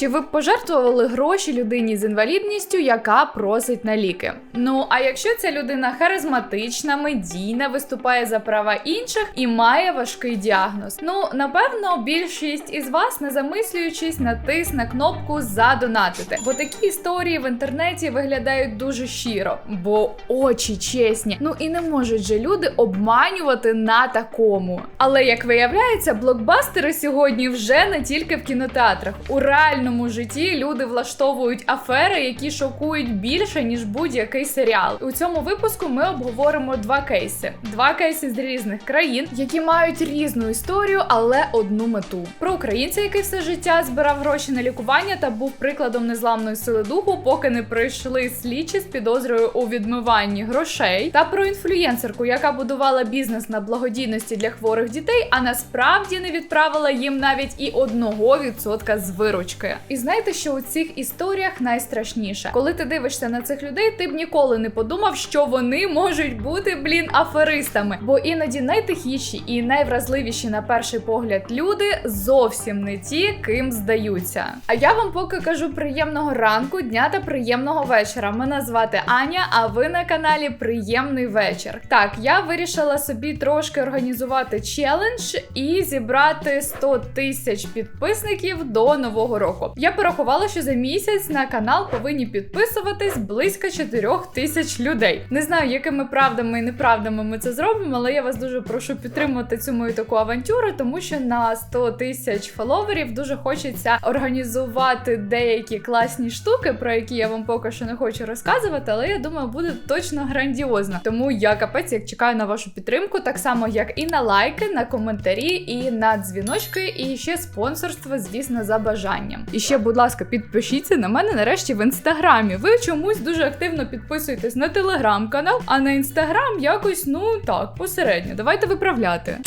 Чи ви б пожертвували гроші людині з інвалідністю, яка просить на ліки? Ну а якщо ця людина харизматична, медійна, виступає за права інших і має важкий діагноз? Ну напевно, більшість із вас, не замислюючись, натисне кнопку задонатити. Бо такі історії в інтернеті виглядають дуже щиро, бо очі чесні. Ну і не можуть же люди обманювати на такому. Але як виявляється, блокбастери сьогодні вже не тільки в кінотеатрах. У реальному житті люди влаштовують афери, які шокують більше ніж будь-який серіал. У цьому випуску ми обговоримо два кейси: два кейси з різних країн, які мають різну історію, але одну мету. Про українця, який все життя збирав гроші на лікування та був прикладом незламної сили духу, поки не прийшли слідчі з підозрою у відмиванні грошей, та про інфлюєнсерку, яка будувала бізнес на благодійності для хворих дітей, а насправді не відправила їм навіть і одного відсотка з виручки. І знаєте, що у цих історіях найстрашніше, коли ти дивишся на цих людей, ти б ніколи не подумав, що вони можуть бути блін аферистами, бо іноді найтихіші і найвразливіші на перший погляд люди зовсім не ті, ким здаються. А я вам поки кажу приємного ранку, дня та приємного вечора. Мене звати Аня, а ви на каналі Приємний вечір. Так, я вирішила собі трошки організувати челендж і зібрати 100 тисяч підписників до нового року. Я порахувала, що за місяць на канал повинні підписуватись близько 4 тисяч людей. Не знаю, якими правдами і неправдами ми це зробимо, але я вас дуже прошу підтримати цю мою таку авантюру, тому що на 100 тисяч фоловерів дуже хочеться організувати деякі класні штуки, про які я вам поки що не хочу розказувати, але я думаю, буде точно грандіозно. Тому я капець як чекаю на вашу підтримку, так само як і на лайки, на коментарі, і на дзвіночки, і ще спонсорство, звісно, за бажанням. І ще, будь ласка, підпишіться на мене нарешті в інстаграмі. Ви чомусь дуже активно підписуєтесь на телеграм-канал, а на інстаграм якось, ну так, посередньо. Давайте виправляти.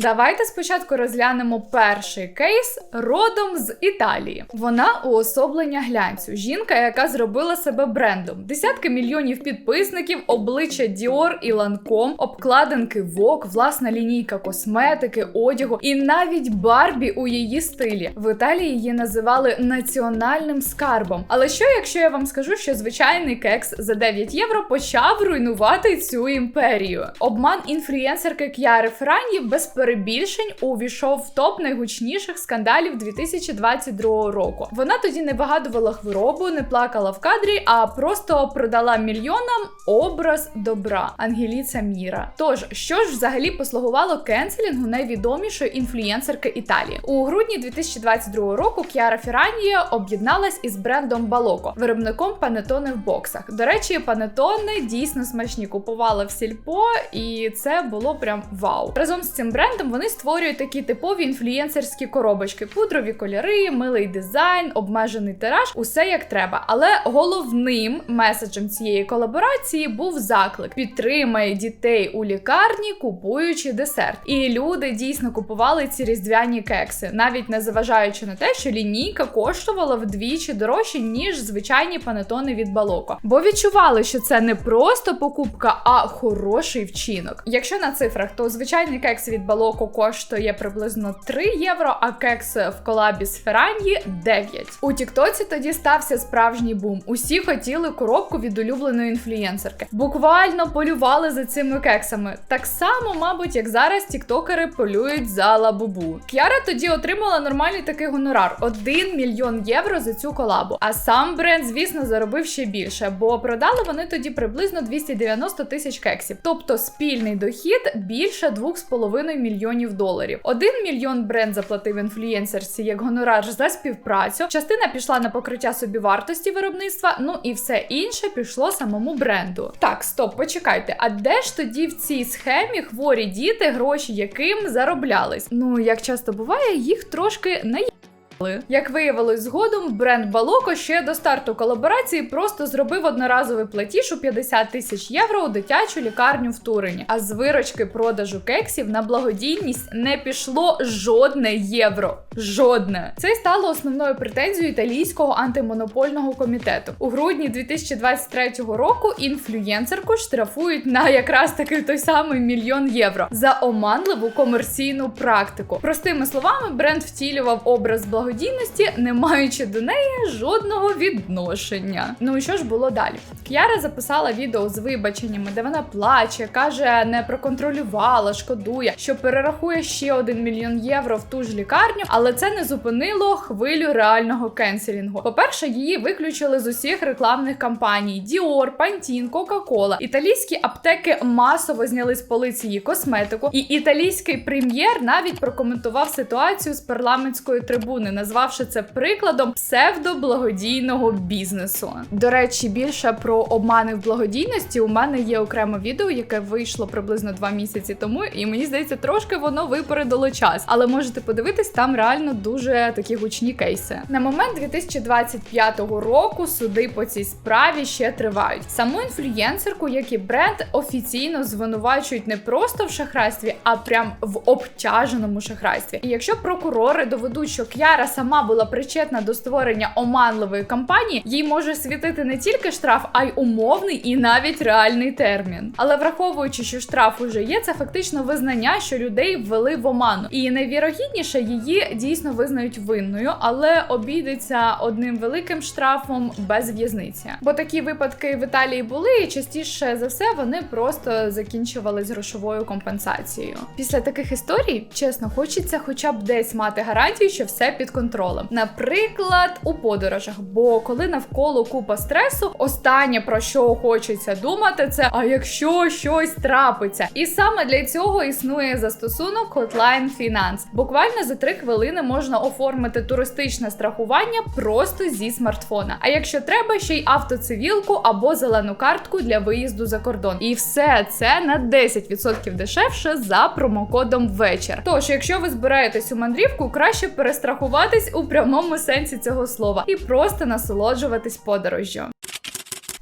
Давайте спочатку розглянемо перший кейс родом з Італії. Вона уособлення глянцю. Жінка, яка зробила себе брендом. Десятки мільйонів підписників, обличчя Dior і Lancome, обкладинки Vogue, власна лінійка косметики, одягу і навіть Барбі у її стилі. В Італії її називали національним скарбом. Але що, якщо я вам скажу, що звичайний кекс за 9 євро почав руйнувати цю імперію? Обман інфлюєнсерки К'яри Франні без перебільшень увійшов в топ найгучніших скандалів 2022 року. Вона тоді не вигадувала хворобу, не плакала в кадрі, а просто продала мільйонам образ добра Ангеліца Міра. Тож, що ж взагалі послугувало кенселінгу найвідомішої інфлюєнсерки Італії? У грудні 2022 року Кіара Фіранія об'єдналась із брендом Балоко, виробником панетони в боксах. До речі, панетони дійсно смачні купувала в сільпо, і це було прям вау. Разом з цим брендом вони створюють такі типові інфлюєнсерські коробочки, пудрові кольори, милий дизайн, обмежений тираж, усе як треба. Але головним меседжем цієї колаборації був заклик: підтримай дітей у лікарні, купуючи десерт. І люди дійсно купували ці різдвяні кекси, навіть не заважаючи на те, що лінійка коштувала вдвічі дорожче, ніж звичайні панетони від балоко. Бо відчували, що це не просто покупка, а хороший вчинок. Якщо на цифрах, то звичайний кекс від балоко коштує приблизно 3 євро, а кекс в колабі з Феранії 9. У Тіктоці тоді стався справжній бум. Усі хотіли коробку від улюбленої інфлюєнсерки. Буквально полювали за цими кексами. Так само, мабуть, як зараз тіктокери полюють за лабубу. К'яра тоді отримала нормальний такий гонорар 1 мільйон євро за цю колабу. А сам бренд, звісно, заробив ще більше, бо продали вони тоді приблизно 290 тисяч кексів. Тобто спільний дохід більше 2,5 мільйонів доларів. Один мільйон бренд заплатив інфлюєнсерці як гонорар за співпрацю. Частина пішла на покриття собівартості виробництва. Ну і все інше пішло самому бренду. Так, стоп, почекайте. А де ж тоді в цій схемі хворі діти, гроші яким зароблялись? Ну як часто буває, їх трошки не як виявилось згодом, бренд Балоко ще до старту колаборації просто зробив одноразовий платіж у 50 тисяч євро у дитячу лікарню в Турині. А з вирочки продажу кексів на благодійність не пішло жодне євро. Жодне. Це стало основною претензією італійського антимонопольного комітету. У грудні 2023 року інфлюєнсерку штрафують на якраз таки той самий мільйон євро за оманливу комерційну практику. Простими словами, бренд втілював образ благодійності благодійності, не маючи до неї жодного відношення. Ну і що ж було далі? К'яра записала відео з вибаченнями, де вона плаче, каже, не проконтролювала, шкодує, що перерахує ще один мільйон євро в ту ж лікарню, але це не зупинило хвилю реального кенселінгу. По-перше, її виключили з усіх рекламних кампаній: Dior, Pantene, Coca-Cola. Італійські аптеки масово зняли з полиці її косметику, і італійський прем'єр навіть прокоментував ситуацію з парламентської трибуни, назвавши це прикладом псевдоблагодійного бізнесу. До речі, більше про обмани в благодійності у мене є окреме відео, яке вийшло приблизно два місяці тому, і мені здається, трошки воно випередило час. Але можете подивитись, там реально дуже такі гучні кейси. На момент 2025 року суди по цій справі ще тривають. Саму інфлюєнсерку, як і бренд, офіційно звинувачують не просто в шахрайстві, а прям в обтяженому шахрайстві. І якщо прокурори доведуть, що К'яра сама була причетна до створення оманливої кампанії, їй може світити не тільки штраф, а й умовний і навіть реальний термін. Але враховуючи, що штраф уже є, це фактично визнання, що людей ввели в оману. І найвірогідніше її дійсно визнають винною, але обійдеться одним великим штрафом без в'язниці. Бо такі випадки в Італії були, і частіше за все вони просто закінчувались грошовою компенсацією. Після таких історій, чесно, хочеться хоча б десь мати гарантію, що все під контролем. Наприклад, у подорожах. Бо коли навколо купа стресу, останнє про що хочеться думати, це а якщо щось трапиться. І саме для цього існує застосунок Hotline Finance. Буквально за три хвилини можна оформити туристичне страхування просто зі смартфона. А якщо треба, ще й автоцивілку або зелену картку для виїзду за кордон. І все це на 10% дешевше за промокодом вечір. Тож, якщо ви збираєтесь у мандрівку, краще перестрахуватись у прямому сенсі цього слова і просто насолоджуватись подорожжю.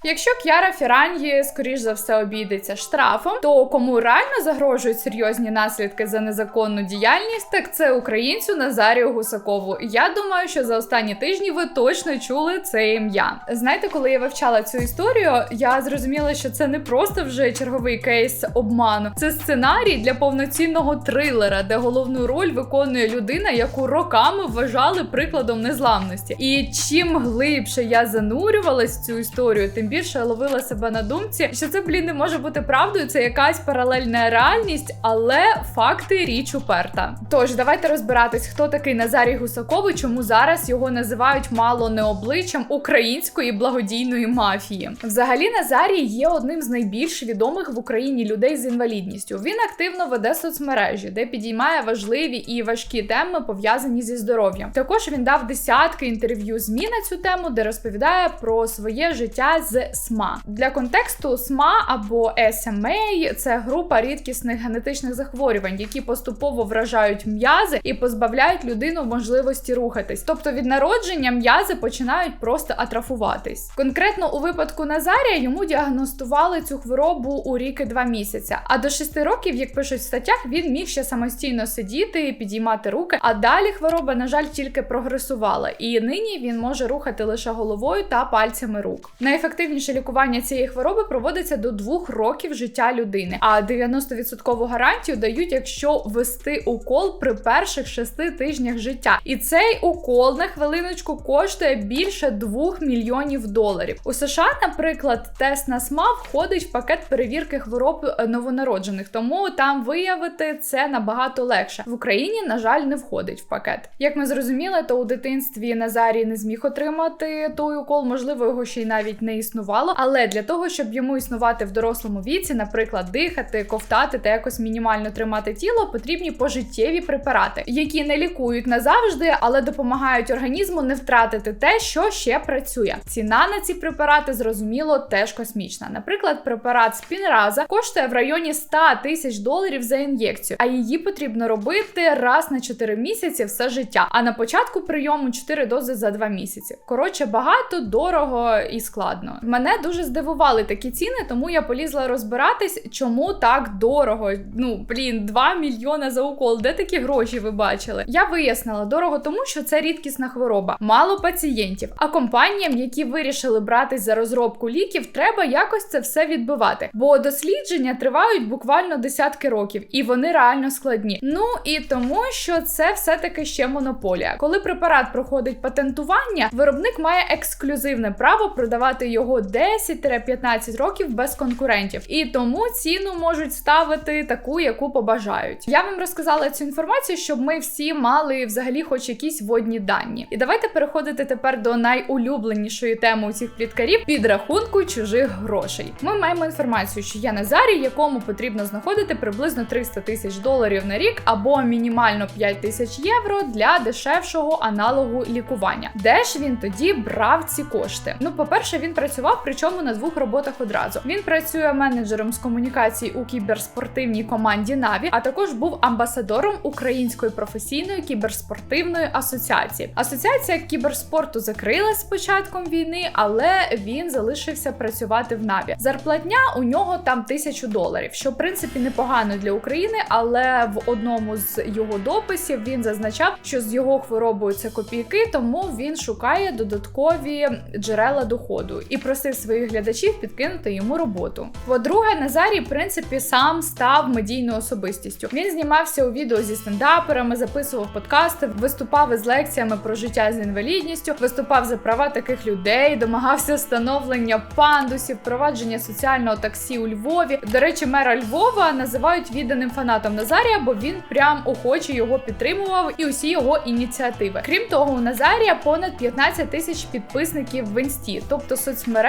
Якщо К'яра Фірангі, скоріш за все, обійдеться штрафом, то кому реально загрожують серйозні наслідки за незаконну діяльність, так це українцю Назарію Гусакову. Я думаю, що за останні тижні ви точно чули це ім'я. Знаєте, коли я вивчала цю історію, я зрозуміла, що це не просто вже черговий кейс обману, це сценарій для повноцінного трилера, де головну роль виконує людина, яку роками вважали прикладом незламності. І чим глибше я занурювалась в цю історію, тим більше ловила себе на думці, що це блін не може бути правдою. Це якась паралельна реальність, але факти річ уперта. Тож давайте розбиратись, хто такий Назарій Гусаков і чому зараз його називають мало не обличчям української благодійної мафії. Взагалі, Назарій є одним з найбільш відомих в Україні людей з інвалідністю. Він активно веде соцмережі, де підіймає важливі і важкі теми пов'язані зі здоров'ям. Також він дав десятки інтерв'ю ЗМІ на цю тему, де розповідає про своє життя з СМА. Для контексту СМА або SMA – це група рідкісних генетичних захворювань, які поступово вражають м'язи і позбавляють людину можливості рухатись. Тобто від народження м'язи починають просто атрофуватись. Конкретно у випадку Назарія йому діагностували цю хворобу у ріки два місяця. А до шести років, як пишуть в статтях, він міг ще самостійно сидіти підіймати руки. А далі хвороба, на жаль, тільки прогресувала. І нині він може рухати лише головою та пальцями рук. Найефективніше лікування цієї хвороби проводиться до двох років життя людини, а 90% гарантію дають, якщо ввести укол при перших шести тижнях життя. І цей укол на хвилиночку коштує більше 2 мільйонів доларів. У США, наприклад, тест на СМА входить в пакет перевірки хвороб е, новонароджених, тому там виявити це набагато легше. В Україні, на жаль, не входить в пакет. Як ми зрозуміли, то у дитинстві Назарій не зміг отримати той укол, можливо, його ще й навіть не існувало. Але для того, щоб йому існувати в дорослому віці, наприклад, дихати, ковтати та якось мінімально тримати тіло, потрібні пожиттєві препарати, які не лікують назавжди, але допомагають організму не втратити те, що ще працює. Ціна на ці препарати зрозуміло теж космічна. Наприклад, препарат спінраза коштує в районі 100 тисяч доларів за ін'єкцію, а її потрібно робити раз на 4 місяці все життя. А на початку прийому 4 дози за 2 місяці. Коротше, багато, дорого і складно. Мене дуже здивували такі ціни, тому я полізла розбиратись, чому так дорого. Ну блін, 2 мільйони за укол. Де такі гроші ви бачили? Я вияснила дорого, тому що це рідкісна хвороба, мало пацієнтів. А компаніям, які вирішили братись за розробку ліків, треба якось це все відбивати. Бо дослідження тривають буквально десятки років, і вони реально складні. Ну і тому, що це все-таки ще монополія. Коли препарат проходить патентування, виробник має ексклюзивне право продавати його 10-15 років без конкурентів. І тому ціну можуть ставити таку, яку побажають. Я вам розказала цю інформацію, щоб ми всі мали взагалі хоч якісь водні дані. І давайте переходити тепер до найулюбленішої теми у цих пліткарів підрахунку чужих грошей. Ми маємо інформацію, що є Назарій, якому потрібно знаходити приблизно 300 тисяч доларів на рік або мінімально 5 тисяч євро для дешевшого аналогу лікування. Де ж він тоді брав ці кошти? Ну, по-перше, він працював, причому на двох роботах одразу. Він працює менеджером з комунікацій у кіберспортивній команді Наві, а також був амбасадором Української професійної кіберспортивної асоціації. Асоціація кіберспорту закрилась з початком війни, але він залишився працювати в Наві. Зарплатня у нього там тисячу доларів, що в принципі непогано для України, але в одному з його дописів він зазначав, що з його хворобою це копійки, тому він шукає додаткові джерела доходу і просив своїх глядачів підкинути йому роботу. По-друге, Назарій, в принципі, сам став медійною особистістю. Він знімався у відео зі стендаперами, записував подкасти, виступав із лекціями про життя з інвалідністю, виступав за права таких людей, домагався встановлення пандусів, впровадження соціального таксі у Львові. До речі, мера Львова називають відданим фанатом Назарія, бо він прям охоче його підтримував і усі його ініціативи. Крім того, у Назарія понад 15 тисяч підписників в інсті, тобто соцмережі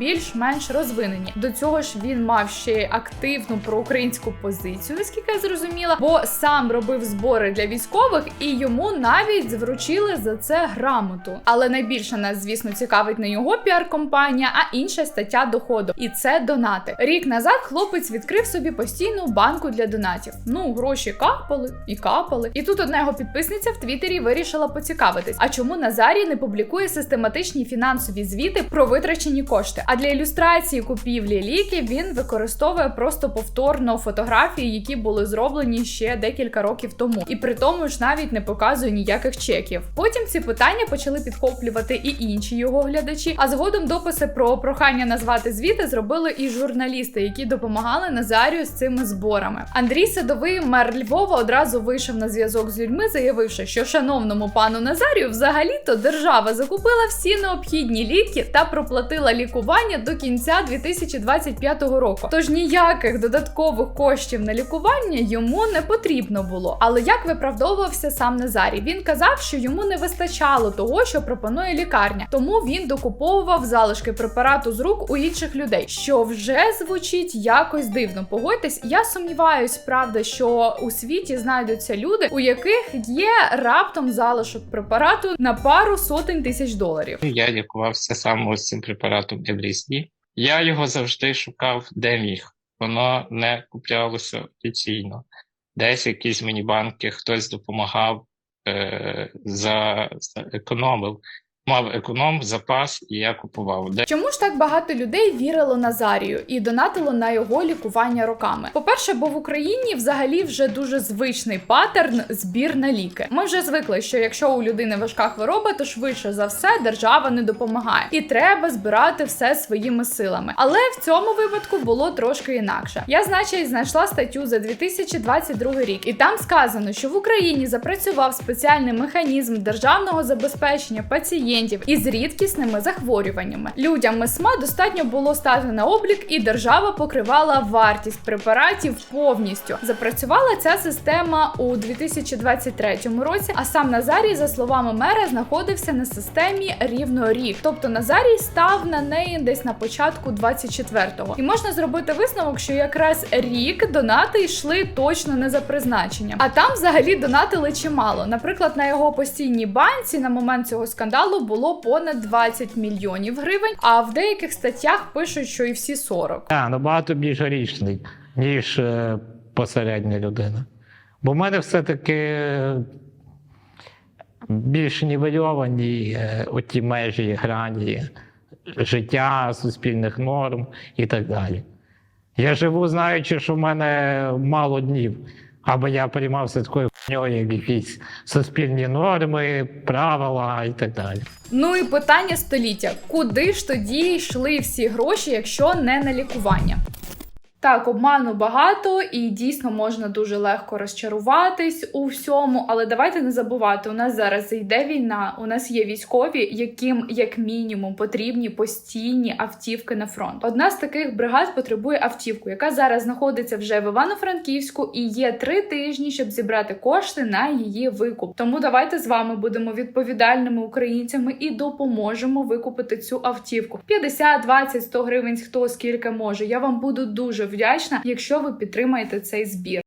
більш-менш розвинені. До цього ж він мав ще активну проукраїнську позицію, наскільки я зрозуміла, бо сам робив збори для військових, і йому навіть вручили за це грамоту. Але найбільше нас, звісно, цікавить не його піар-компанія, а інша стаття доходу. І це донати. Рік назад хлопець відкрив собі постійну банку для донатів. Ну, гроші капали і капали. І тут одна його підписниця в Твіттері вирішила поцікавитись, а чому Назарій не публікує систематичні фінансові звіти про витрачені кошти? А для ілюстрації купівлі ліків він використовує просто повторно фотографії, які були зроблені ще декілька років тому, і при тому ж навіть не показує ніяких чеків. Потім ці питання почали підхоплювати і інші його глядачі. А згодом дописи про прохання назвати звіти зробили і журналісти, які допомагали Назарію з цими зборами. Андрій Садовий, мер Львова, одразу вийшов на зв'язок з людьми, заявивши, що шановному пану Назарію взагалі-то держава закупила всі необхідні ліки та проплатила лікування до кінця 2025 року. Тож ніяких додаткових коштів на лікування йому не потрібно було. Але як виправдовувався сам Назарій? Він казав, що йому не вистачало того, що пропонує лікарня, тому він докуповував залишки препарату з рук у інших людей, що вже звучить якось дивно. Погодьтесь, я сумніваюсь, правда, що у світі знайдуться люди, у яких є раптом залишок препарату на пару сотень тисяч доларів. Я лікувався саме ось цим препаратом LSD. Я його завжди шукав, де міг. Воно не куплялося офіційно. Десь якісь мені банки, хтось допомагав, е, за, за економив. Мав економ, запас, і я купував. Чому ж так багато людей вірило Назарію і донатило на його лікування роками? По-перше, бо в Україні взагалі вже дуже звичний паттерн збір на ліки. Ми вже звикли, що якщо у людини важка хвороба, то швидше за все держава не допомагає, і треба збирати все своїми силами. Але в цьому випадку було трошки інакше. Я, значить, знайшла статтю за 2022 рік, і там сказано, що в Україні запрацював спеціальний механізм державного забезпечення пацієнтів із рідкісними захворюваннями. Людям СМА достатньо було стати на облік, і держава покривала вартість препаратів повністю. Запрацювала ця система у 2023 році. А сам Назарій, за словами мера, знаходився на системі рівно рік. Тобто Назарій став на неї десь на початку 24-го. І можна зробити висновок, що якраз рік донати йшли точно не за призначенням. А там взагалі донатили чимало. Наприклад, на його постійній банці на момент цього скандалу було понад 20 мільйонів гривень. А в деяких статтях пишуть, що і всі 40. Так, набагато більш грішний, ніж е, посередня людина. Бо в мене все-таки е, більш нівельовані е, оті межі грані життя, суспільних норм і так далі. Я живу, знаючи, що в мене мало днів, аби я приймався такою хуйньою, є якісь суспільні норми, правила і так далі. Ну і питання століття: куди ж тоді йшли всі гроші, якщо не на лікування? Так, обману багато і дійсно можна дуже легко розчаруватись у всьому, але давайте не забувати, у нас зараз йде війна, у нас є військові, яким як мінімум потрібні постійні автівки на фронт. Одна з таких бригад потребує автівку, яка зараз знаходиться вже в Івано-Франківську, і є три тижні, щоб зібрати кошти на її викуп. Тому давайте з вами будемо відповідальними українцями і допоможемо викупити цю автівку. 50, 20, 100 гривень, хто скільки може. Я вам буду дуже вдячна, якщо ви підтримаєте цей збір.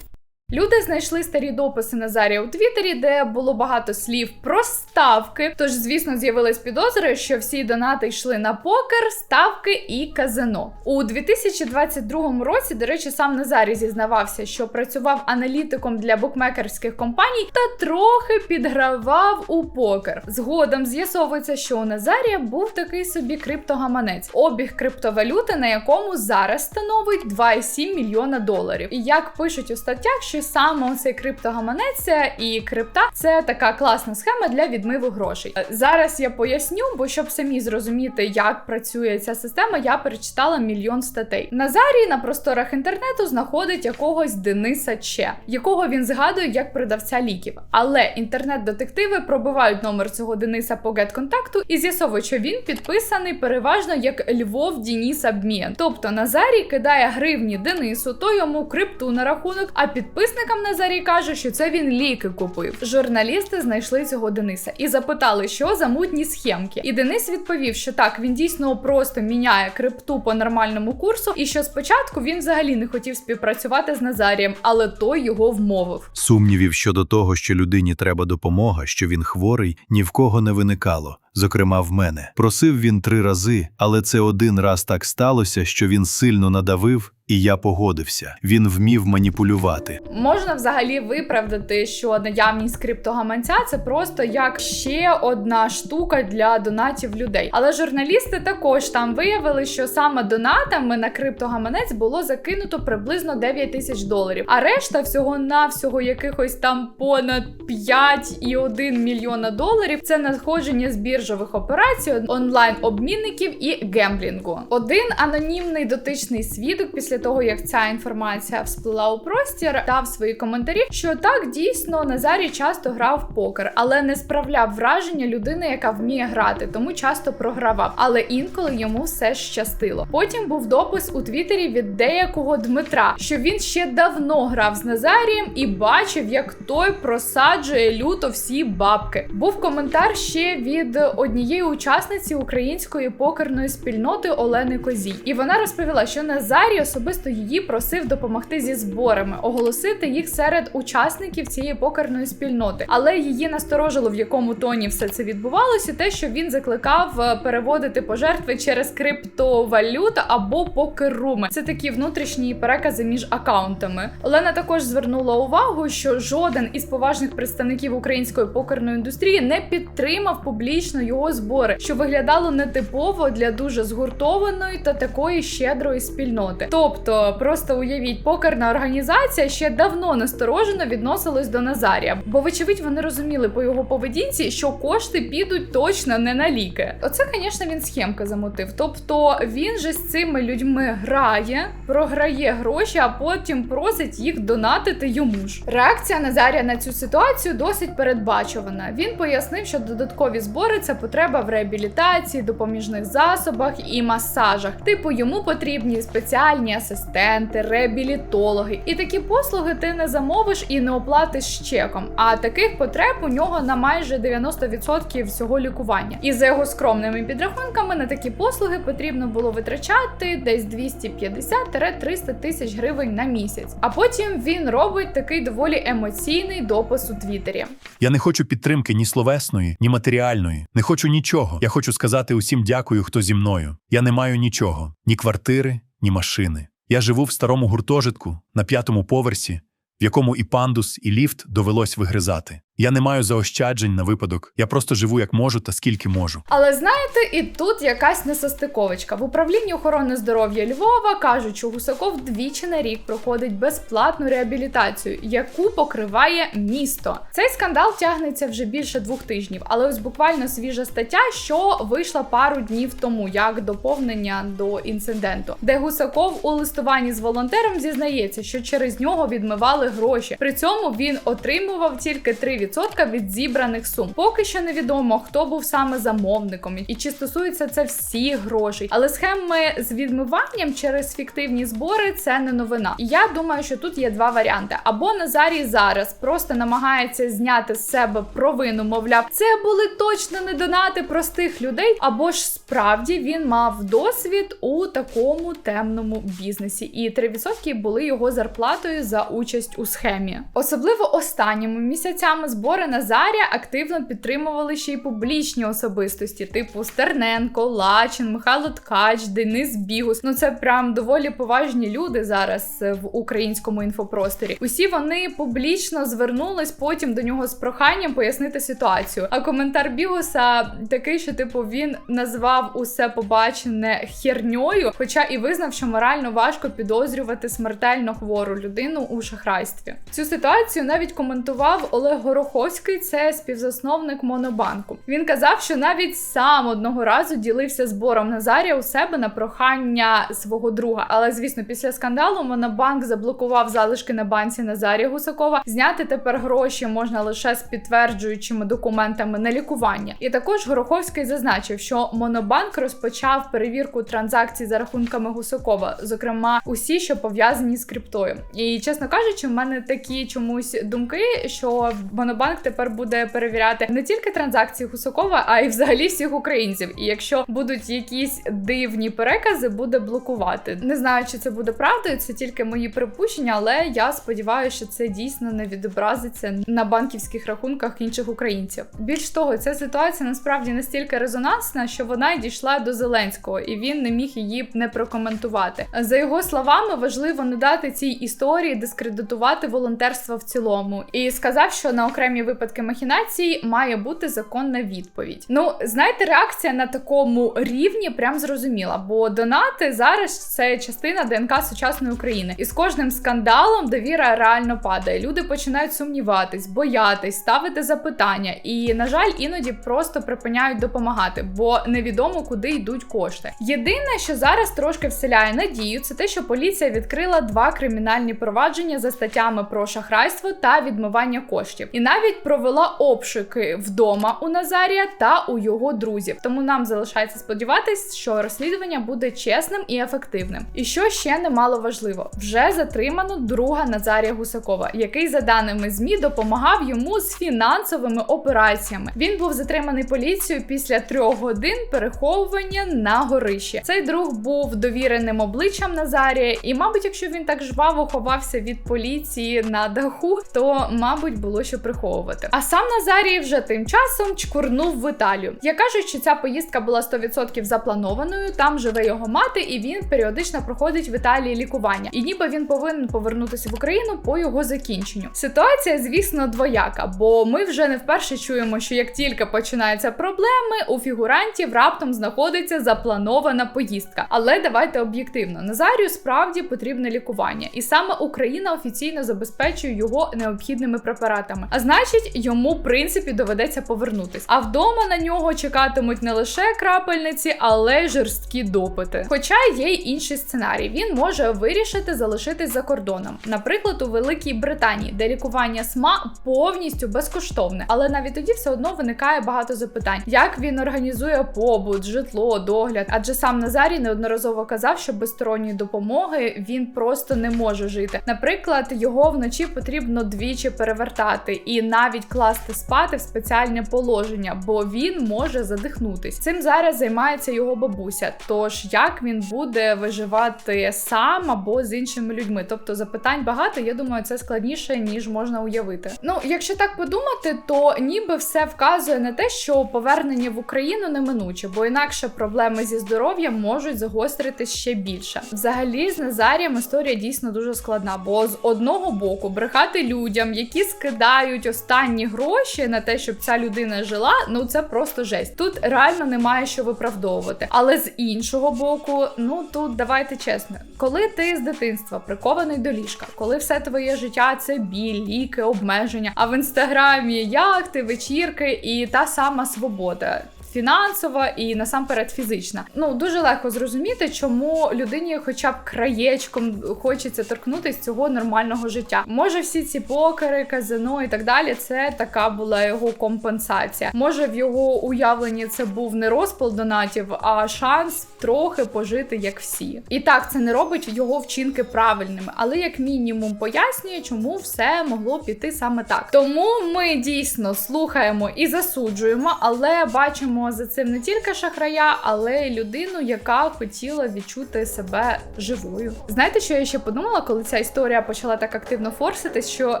Люди знайшли старі дописи Назарія у Твіттері, де було багато слів про ставки. Тож, звісно, з'явилась підозри, що всі донати йшли на покер, ставки і казино. У 2022 році, до речі, сам Назарій зізнавався, що працював аналітиком для букмекерських компаній та трохи підгравав у покер. Згодом з'ясовується, що у Назарія був такий собі криптогаманець, обіг криптовалюти, на якому зараз становить 2,7 мільйона доларів. І як пишуть у статтях, що саме цей криптогаманець і крипта це така класна схема для відмиву грошей. Зараз я поясню, бо щоб самі зрозуміти, як працює ця система, я перечитала мільйон статей. Назарій на просторах інтернету знаходить якогось Дениса Че, якого він згадує як продавця ліків. Але інтернет-детективи пробивають номер цього Дениса по гет-контакту і з'ясовують, що він підписаний переважно як Львов Дініс Обмін. Тобто Назарій кидає гривні Денису, то йому крипту на рахунок, а підписникам Назарій каже, що це він ліки купив. Журналісти знайшли цього Дениса і запитали, що за мутні схемки. І Денис відповів, що так, він дійсно просто міняє крипту по нормальному курсу, і що спочатку він взагалі не хотів співпрацювати з Назарієм, але той його вмовив. Сумнівів щодо того, що людині треба допомога, що він хворий, ні в кого не виникало. Зокрема, в мене. Просив він три рази, але це один раз так сталося, що він сильно надавив, і я погодився. Він вмів маніпулювати. Можна взагалі виправдати, що наявність криптогаманця це просто як ще одна штука для донатів людей. Але журналісти також там виявили, що саме донатами на криптогаманець було закинуто приблизно 9 тисяч доларів, а решта всього навсього якихось там понад 5,1 мільйона доларів це надходження з біржових операцій, онлайн-обмінників і гемблінгу. Один анонімний дотичний свідок після того, як ця інформація всплила у простір, дав свої коментарі, що так дійсно Назарій часто грав в покер, але не справляв враження людини, яка вміє грати, тому часто програвав. Але інколи йому все щастило. Потім був допис у Твіттері від деякого Дмитра, що він ще давно грав з Назарієм і бачив, як той просаджує люто всі бабки. Був коментар ще від однієї учасниці української покерної спільноти Олени Козій, і вона розповіла, що Назарій особисто її просив допомогти зі зборами, оголосити їх серед учасників цієї покерної спільноти. Але її насторожило, в якому тоні все це відбувалося, те, що він закликав е, переводити пожертви через криптовалюту або покеруми. Це такі внутрішні перекази між акаунтами. Олена також звернула увагу, що жоден із поважних представників української покерної індустрії не підтримав публічно його збори, що виглядало нетипово для дуже згуртованої та такої щедрої спільноти. Тобто, просто уявіть, покерна організація ще давно насторожено відносилась до Назарія, бо, вочевидь, вони розуміли по його поведінці, що кошти підуть точно не на ліки. Оце, звісно, він схемка замотив. Тобто він же з цими людьми грає, програє гроші, а потім просить їх донатити йому ж. Реакція Назарія на цю ситуацію досить передбачувана. Він пояснив, що додаткові збори це потреба в реабілітації, допоміжних засобах і масажах. Типу, йому потрібні спеціальні асистенти, реабілітологи. І такі послуги ти не замовиш і не оплатиш чеком. А таких потреб у нього на майже 90% всього лікування. І за його скромними підрахунками на такі послуги потрібно було витрачати десь 250-300 тисяч гривень на місяць. А потім він робить такий доволі емоційний допис у Твіттері. Я не хочу підтримки ні словесної, ні матеріальної. Не хочу нічого. Я хочу сказати усім дякую, хто зі мною. Я не маю нічого: ні квартири, ні машини. Я живу в старому гуртожитку на п'ятому поверсі, в якому і пандус, і ліфт довелось вигризати. Я не маю заощаджень на випадок. Я просто живу як можу та скільки можу. Але знаєте, і тут якась несостиковочка. В управлінні охорони здоров'я Львова кажуть, що Гусаков двічі на рік проходить безплатну реабілітацію, яку покриває місто. Цей скандал тягнеться вже більше двох тижнів, але ось буквально свіжа стаття, що вийшла пару днів тому, як доповнення до інциденту, де Гусаков у листуванні з волонтером зізнається, що через нього відмивали гроші. При цьому він отримував тільки 3% від зібраних сум. Поки що невідомо, хто був саме замовником і чи стосується це всіх грошей. Але схеми з відмиванням через фіктивні збори це не новина. І я думаю, що тут є два варіанти: або Назарій зараз просто намагається зняти з себе провину, мовляв, це були точно не донати простих людей, або ж справді він мав досвід у такому темному бізнесі, і 3% були його зарплатою за участь у схемі. Особливо останніми місяцями збори Назарія активно підтримували ще й публічні особистості, типу Стерненко, Лачин, Михайло Ткач, Денис Бігус. Ну це прям доволі поважні люди зараз е, в українському інфопросторі. Усі вони публічно звернулись потім до нього з проханням пояснити ситуацію. А коментар Бігуса такий, що типу він назвав усе побачене херньою, хоча і визнав, що морально важко підозрювати смертельно хвору людину у шахрайстві. Цю ситуацію навіть коментував Олег Гороховський, це співзасновник Монобанку. Він казав, що навіть сам одного разу ділився збором Назарія у себе на прохання свого друга. Але звісно, після скандалу Монобанк заблокував залишки на банці Назарія Гусакова. Зняти тепер гроші можна лише з підтверджуючими документами на лікування. І також Гороховський зазначив, що Монобанк розпочав перевірку транзакцій за рахунками Гусакова, зокрема усі, що пов'язані з криптою. І чесно кажучи, в мене такі чомусь думки, що Монобанк тепер буде перевіряти не тільки транзакції Гусакова, а й взагалі всіх українців. І якщо будуть якісь дивні перекази, буде блокувати. Не знаю, чи це буде правдою, це тільки мої припущення, але я сподіваюся, що це дійсно не відобразиться на банківських рахунках інших українців. Більш того, ця ситуація насправді настільки резонансна, що вона й дійшла до Зеленського, і він не міг її не прокоментувати. За його словами, важливо не дати цій історії дискредитувати волонтерство в цілому, і сказав, що на окремі випадки махінацій має бути законна відповідь. Ну, знаєте, реакція на такому рівні прям зрозуміла, бо донати зараз це частина ДНК сучасної України, і з кожним скандалом довіра реально падає. Люди починають сумніватись, боятись, ставити запитання, і на жаль, іноді просто припиняють допомагати, бо невідомо куди йдуть кошти. Єдине, що зараз трошки вселяє надію, це те, що поліція відкрила два кримінальні провадження за статтями про шахрайство та відмивання коштів, і навіть провела обшуки вдома у Назарія та у його друзів. Тому нам залишається сподіватись, що розслідування буде чесним і ефективним. І що ще немало важливо, вже затримано друга Назарія Гусакова, який, за даними змі, допомагав йому з фінансовими операціями. Він був затриманий поліцією після трьох годин переховування на горищі. Цей друг був довіреним обличчям Назарія, і, мабуть, якщо він так жваво ховався від поліції на даху, то мабуть було що приховувати. А сам Назарій вже тим часом чкурнув в Італію. Я кажу, що ця поїздка була 100% запланованою. Там живе його мати, і він періодично проходить в Італії лікування. І ніби він повинен повернутися в Україну по його закінченню. Ситуація, звісно, двояка, бо ми вже не вперше чуємо, що як тільки починаються проблеми, у фігурантів раптом знаходиться запланована поїздка. Але давайте об'єктивно, Назарію справді потрібне лікування, і саме Україна офіційно забезпечує його необхідними препаратами. А значить, йому в принципі доведеться повернутись. А вдома на нього чекатимуть не лише крапельниці, але й жорсткі допити. Хоча є й інший сценарій, він може вирішити залишитись за кордоном, наприклад, у Великій Британії, де лікування СМА повністю безкоштовне, але навіть тоді все одно виникає багато запитань, як він організує побут, житло, догляд. Адже сам Назарій неодноразово казав, що без сторонньої допомоги він просто не може жити. Наприклад, його вночі потрібно двічі перевертати і навіть класти спати в спеціальне положення, бо він може задихнутись. Цим зараз займається його бабуся. Тож як він буде виживати сам або з іншими людьми? Тобто запитань багато. Я думаю, це складніше ніж можна уявити. Ну, якщо так подумати, то ніби все вказує на те, що повернення в Україну неминуче, бо інакше проблеми зі здоров'ям можуть загостритись ще більше. Взагалі, з Назарієм історія дійсно дуже складна, бо з одного боку брехати людям, які скидають навіть останні гроші на те, щоб ця людина жила, ну це просто жесть. Тут реально немає що виправдовувати. Але з іншого боку, ну тут давайте чесно, коли ти з дитинства прикований до ліжка, коли все твоє життя це біль, ліки, обмеження, а в інстаграмі яхти, вечірки і та сама свобода. Фінансова і насамперед фізична. Ну дуже легко зрозуміти, чому людині, хоча б краєчком, хочеться торкнутися цього нормального життя. Може, всі ці покери, казино і так далі, це така була його компенсація. Може, в його уявленні це був не розпал донатів, а шанс трохи пожити як всі. І так, це не робить його вчинки правильними, але як мінімум пояснює, чому все могло піти саме так. Тому ми дійсно слухаємо і засуджуємо, але бачимо за цим не тільки шахрая, але й людину, яка хотіла відчути себе живою. Знаєте, що я ще подумала, коли ця історія почала так активно форситись, що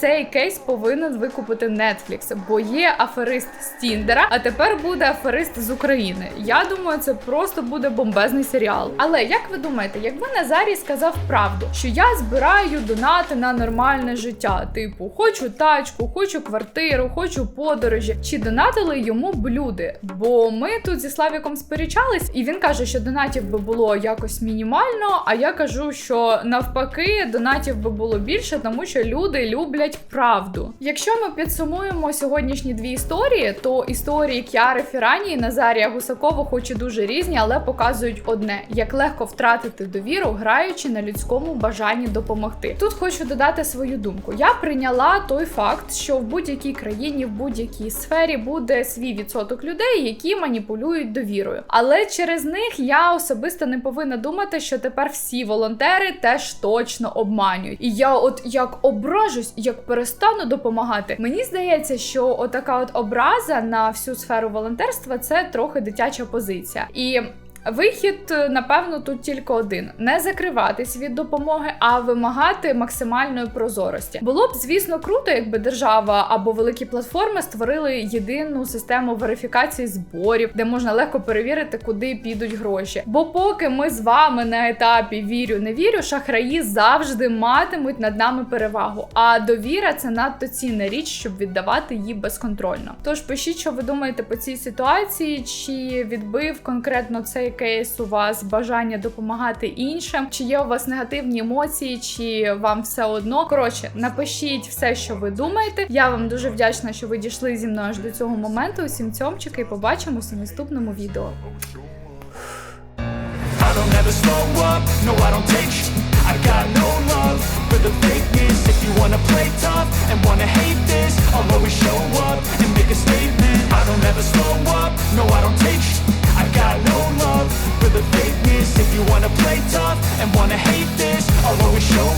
цей кейс повинен викупити Netflix, бо є аферист з Тіндера, а тепер буде аферист з України. Я думаю, це просто буде бомбезний серіал. Але як ви думаєте, якби Назарій сказав правду, що я збираю донати на нормальне життя, типу, хочу тачку, хочу квартиру, хочу подорожі, чи донатили йому б люди? Бо ми тут зі Славіком сперечались, і він каже, що донатів би було якось мінімально. А я кажу, що навпаки, донатів би було більше, тому що люди люблять правду. Якщо ми підсумуємо сьогоднішні дві історії, то історії Кіари Фірані і Назарія Гусакова, хоч і дуже різні, але показують одне: як легко втратити довіру, граючи на людському бажанні допомогти. Тут хочу додати свою думку. Я прийняла той факт, що в будь-якій країні, в будь-якій сфері буде свій відсоток людей, які маніпулюють довірою. Але через них я особисто не повинна думати, що тепер всі волонтери теж точно обманюють. І я, от як ображусь, як перестану допомагати, мені здається, що отака от образа на всю сферу волонтерства це трохи дитяча позиція. І Вихід, е, напевно, тут тільки один: не закриватись від допомоги, а вимагати максимальної прозорості. Було б, звісно, круто, якби держава або великі платформи створили єдину систему верифікації зборів, де можна легко перевірити, куди підуть гроші. Бо поки ми з вами на етапі вірю, не вірю, шахраї завжди матимуть над нами перевагу. А довіра це надто цінна річ, щоб віддавати її безконтрольно. Тож пишіть, що ви думаєте по цій ситуації, чи відбив конкретно цей кейс у вас бажання допомагати іншим, чи є у вас негативні емоції, чи вам все одно. Коротше, напишіть все, що ви думаєте. Я вам дуже вдячна, що ви дійшли зі мною аж до цього моменту. Усім цьомчики, і побачимося в наступному відео. I don't ever slow up, no I don't take sh- I If you wanna play tough and wanna hate this I'll always show up and make a statement I don't ever slow up, no I don't take sh- I got no love for the fakeness If you wanna play tough and wanna hate this I'll always show